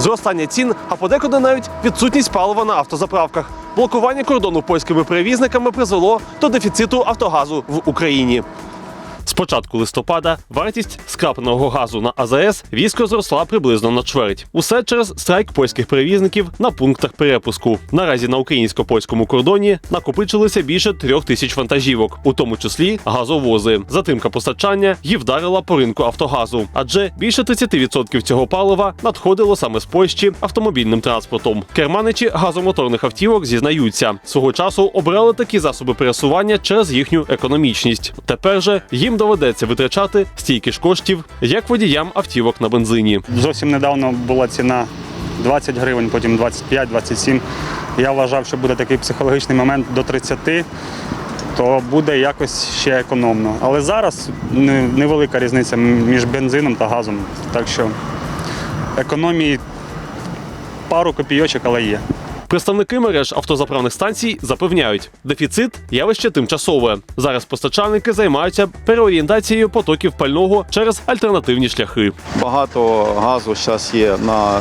зростання цін, а подекуди навіть відсутність палива на автозаправках. Блокування кордону польськими перевізниками призвело до дефіциту автогазу в Україні. З початку листопада вартість скрапленого газу на АЗС різко зросла приблизно на чверть. Усе через страйк польських перевізників на пунктах перепуску. Наразі на українсько-польському кордоні накопичилося більше трьох тисяч вантажівок, у тому числі газовози. Затримка постачання й вдарила по ринку автогазу, адже більше 30% цього палива надходило саме з Польщі автомобільним транспортом. Керманичі газомоторних автівок зізнаються, свого часу обрали такі засоби пересування через їхню економічність. Тепер же їм доведеться витрачати стільки ж коштів, як водіям автівок на бензині. Зовсім недавно була ціна 20 гривень, потім 25-27. Я вважав, що буде такий психологічний момент до 30, то буде якось ще економно. Але зараз невелика різниця між бензином та газом. Так що економії пару копійочок, але є. Представники мереж автозаправних станцій запевняють, дефіцит явище тимчасове. Зараз постачальники займаються переорієнтацією потоків пального через альтернативні шляхи. Багато газу зараз є на, е,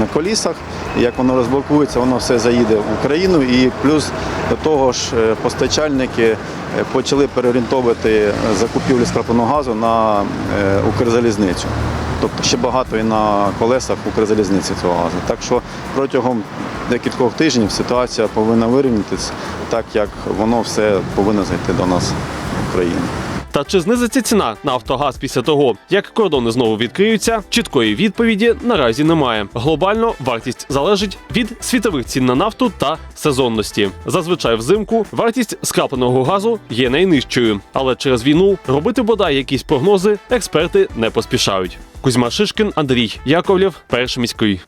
на колісах. Як воно розблокується, воно все заїде в Україну. І плюс до того ж е, постачальники е, почали переорієнтовувати закупівлю скрапленого газу на Укрзалізницю. Тобто ще багато і на колесах Укрзалізниці цього газу. Так що протягом декількох тижнів ситуація повинна вирівнятися так, як воно все повинно зайти до нас в Україну. Та чи знизиться ціна на Автогаз після того, як кордони знову відкриються? Чіткої відповіді наразі немає. Глобально вартість залежить від світових цін на нафту та сезонності. Зазвичай взимку вартість скрапленого газу є найнижчою, але через війну робити бодай якісь прогнози експерти не поспішають. Кузьма Шишкін, Андрій Яковлєв, перший міський.